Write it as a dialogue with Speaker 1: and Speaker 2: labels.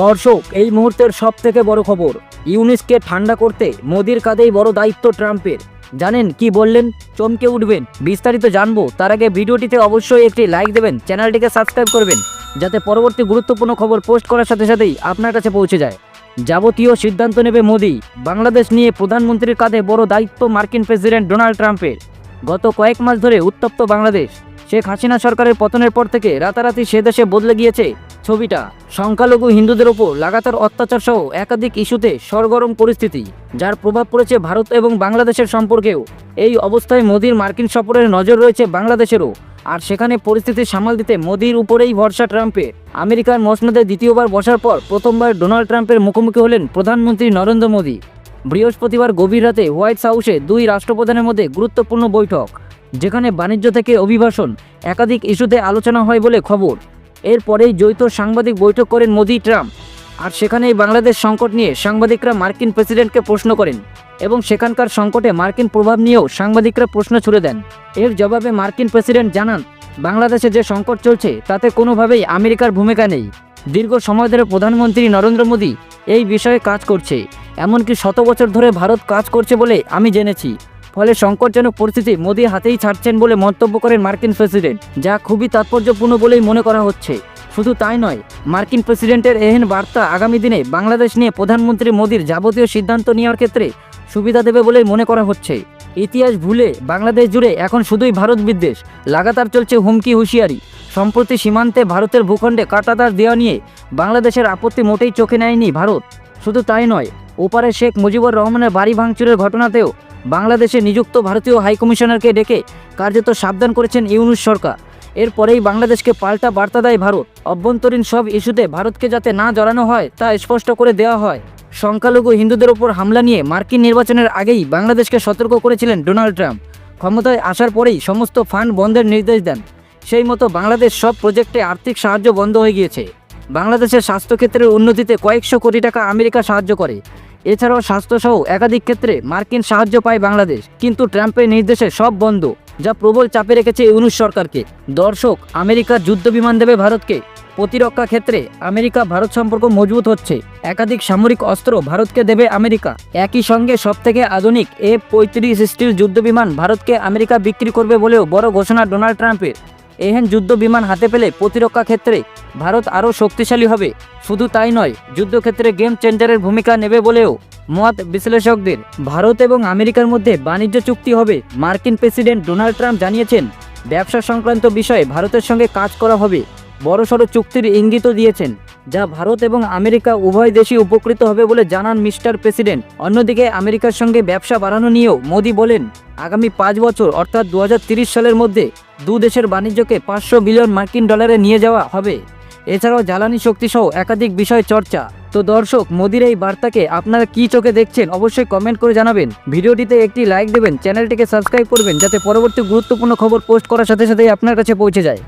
Speaker 1: দর্শক, এই মুহূর্তের সব থেকে বড় খবর, ইউনিসকে ঠান্ডা করতে মোদির কাঁধেই বড় দায়িত্ব ট্রাম্পের। জানেন কি বললেন? চমকে উঠবেন। বিস্তারিত জানব। তার আগে ভিডিওটিতে অবশ্যই একটি লাইক দেবেন, চ্যানেলটিকে সাবস্ক্রাইব করবেন, যাতে পরবর্তী গুরুত্বপূর্ণ খবর পোস্ট করার সাথে সাথেই আপনার কাছে পৌঁছে যায়। যাবতীয় সিদ্ধান্ত নেবে মোদি। বাংলাদেশ নিয়ে প্রধানমন্ত্রীর কাঁধে বড় দায়িত্ব মার্কিন প্রেসিডেন্ট ডোনাল্ড ট্রাম্পের। গত কয়েক মাস ধরে উত্তপ্ত বাংলাদেশ। শেখ হাসিনা সরকারের পতনের পর থেকে রাতারাতি সে দেশে বদলে গিয়েছে। ছবিটা। সংখ্যালঘু হিন্দুদের ওপর লাগাতার অত্যাচার সহ একাধিক ইস্যুতে সরগরম পরিস্থিতি, যার প্রভাব পড়েছে ভারত এবং বাংলাদেশের সম্পর্কেও। এই অবস্থায় মোদির মার্কিন সফরের নজর রয়েছে বাংলাদেশেরও। আর সেখানে পরিস্থিতি সামাল দিতে মোদির উপরেই ভরসা ট্রাম্পের। আমেরিকার মসনদে দ্বিতীয়বার বসার পর প্রথমবার ডোনাল্ড ট্রাম্পের মুখোমুখি হলেন প্রধানমন্ত্রী নরেন্দ্র মোদী। বৃহস্পতিবার গভীর রাতে হোয়াইট হাউসে দুই রাষ্ট্রপ্রধানের মধ্যে গুরুত্বপূর্ণ বৈঠক, যেখানে বাণিজ্য থেকে অভিবাসন, একাধিক ইস্যুতে আলোচনা হয় বলে খবর। এরপরেই যৌথ সাংবাদিক বৈঠক করেন মোদি ট্রাম্প। আর সেখানেই বাংলাদেশ সংকট নিয়ে সাংবাদিকরা মার্কিন প্রেসিডেন্টকে প্রশ্ন করেন এবং সেখানকার সংকটে মার্কিন প্রভাব নিয়েও সাংবাদিকরা প্রশ্ন ছুড়ে দেন। এর জবাবে মার্কিন প্রেসিডেন্ট জানান, বাংলাদেশে যে সংকট চলছে, তাতে কোনোভাবেই আমেরিকার ভূমিকা নেই। দীর্ঘ সময় ধরে প্রধানমন্ত্রী নরেন্দ্র মোদী এই বিষয়ে কাজ করছে। এমনকি শত বছর ধরে ভারত কাজ করছে বলে আমি জেনেছি। ফলে সংকটজনক পরিস্থিতি মোদী হাতেই ছাড়ছেন বলে মন্তব্য করেন মার্কিন প্রেসিডেন্ট, যা খুবই তাৎপর্যপূর্ণ বলেই মনে করা হচ্ছে। শুধু তাই নয়, মার্কিন প্রেসিডেন্টের এহেন বার্তা আগামী দিনে বাংলাদেশ নিয়ে প্রধানমন্ত্রী মোদীর যাবতীয় সিদ্ধান্ত নেওয়ার ক্ষেত্রে সুবিধা দেবে বলেই মনে করা হচ্ছে। ইতিহাস ভুলে বাংলাদেশ জুড়ে এখন শুধুই ভারত বিদ্বেষ, লাগাতার চলছে হুমকি হুঁশিয়ারি। সম্প্রতি সীমান্তে ভারতের ভূখণ্ডে কাটাতার দেওয়া নিয়ে বাংলাদেশের আপত্তি মোটেই চোখে নেয়নি ভারত। শুধু তাই নয়, ওপারে শেখ মুজিবুর রহমানের বাড়ি ভাঙচুরের ঘটনাতেও বাংলাদেশে নিযুক্ত ভারতীয় হাইকমিশনারকে ডেকে কার্যত সাবধান করেছেন ইউনুস সরকার। এরপরেই বাংলাদেশকে পাল্টা বার্তা দেয় ভারত। অভ্যন্তরীণ সব ইস্যুতে ভারতকে যাতে না জড়ানো হয়, তা স্পষ্ট করে দেওয়া হয়। সংখ্যালঘু হিন্দুদের ওপর হামলা নিয়ে মার্কিন নির্বাচনের আগেই বাংলাদেশকে সতর্ক করেছিলেন ডোনাল্ড ট্রাম্প। ক্ষমতায় আসার পরেই সমস্ত ফান্ড বন্ধের নির্দেশ দেন। সেই মতো বাংলাদেশ সব প্রজেক্টে আর্থিক সাহায্য বন্ধ হয়ে গিয়েছে। বাংলাদেশের স্বাস্থ্যক্ষেত্রের উন্নতিতে কয়েকশো কোটি টাকা আমেরিকা সাহায্য করে। এছাড়াও স্বাস্থ্যসহ একাধিক ক্ষেত্রে মার্কিন সাহায্য পায় বাংলাদেশ, কিন্তু ট্রাম্পের নির্দেশে সব বন্ধ, যা প্রবল চাপে রেখেছে ইউনুস সরকারকে। দর্শক, আমেরিকার যুদ্ধ বিমান দেবে ভারতকে। প্রতিরক্ষা ক্ষেত্রে আমেরিকা ভারত সম্পর্ক মজবুত হচ্ছে। একাধিক সামরিক অস্ত্র ভারতকে দেবে আমেরিকা। একই সঙ্গে সবথেকে আধুনিক এফ পঁয়ত্রিশ স্টিল যুদ্ধ বিমান ভারতকে আমেরিকা বিক্রি করবে বলেও বড় ঘোষণা ডোনাল্ড ট্রাম্পের। এহেন যুদ্ধ বিমান হাতে পেলে প্রতিরক্ষা ক্ষেত্রে ভারত আরও শক্তিশালী হবে। শুধু তাই নয়, যুদ্ধক্ষেত্রে গেম চেঞ্জারের ভূমিকা নেবে বলেও মত বিশ্লেষকদের। ভারত এবং আমেরিকার মধ্যে বাণিজ্য চুক্তি হবে, মার্কিন প্রেসিডেন্ট ডোনাল্ড ট্রাম্প জানিয়েছেন। ব্যবসা সংক্রান্ত বিষয়ে ভারতের সঙ্গে কাজ করা হবে, বড়সড় চুক্তির ইঙ্গিতও দিয়েছেন। যা ভারত এবং আমেরিকা উভয় দেশই উপকৃত হবে বলে জানান মিস্টার প্রেসিডেন্ট। অন্যদিকে আমেরিকার সঙ্গে ব্যবসা বাড়ানো নিয়েও মোদি বলেন, আগামী পাঁচ বছর অর্থাৎ দু সালের মধ্যে দু দেশের বাণিজ্যকে পাঁচশো বিলিয়ন মার্কিন ডলারে নিয়ে যাওয়া হবে। এছাড়াও জ্বালানি শক্তি সহ একাধিক বিষয় চর্চা। তো দর্শক, মোদির এই বার্তাকে আপনারা কি চোখে দেখছেন অবশ্যই কমেন্ট করে জানাবেন। ভিডিওটিতে একটি লাইক দেবেন, চ্যানেলটিকে সাবস্ক্রাইব করবেন, যাতে পরবর্তী গুরুত্বপূর্ণ খবর পোস্ট করার সাথে সাথেই আপনার কাছে পৌঁছে যায়।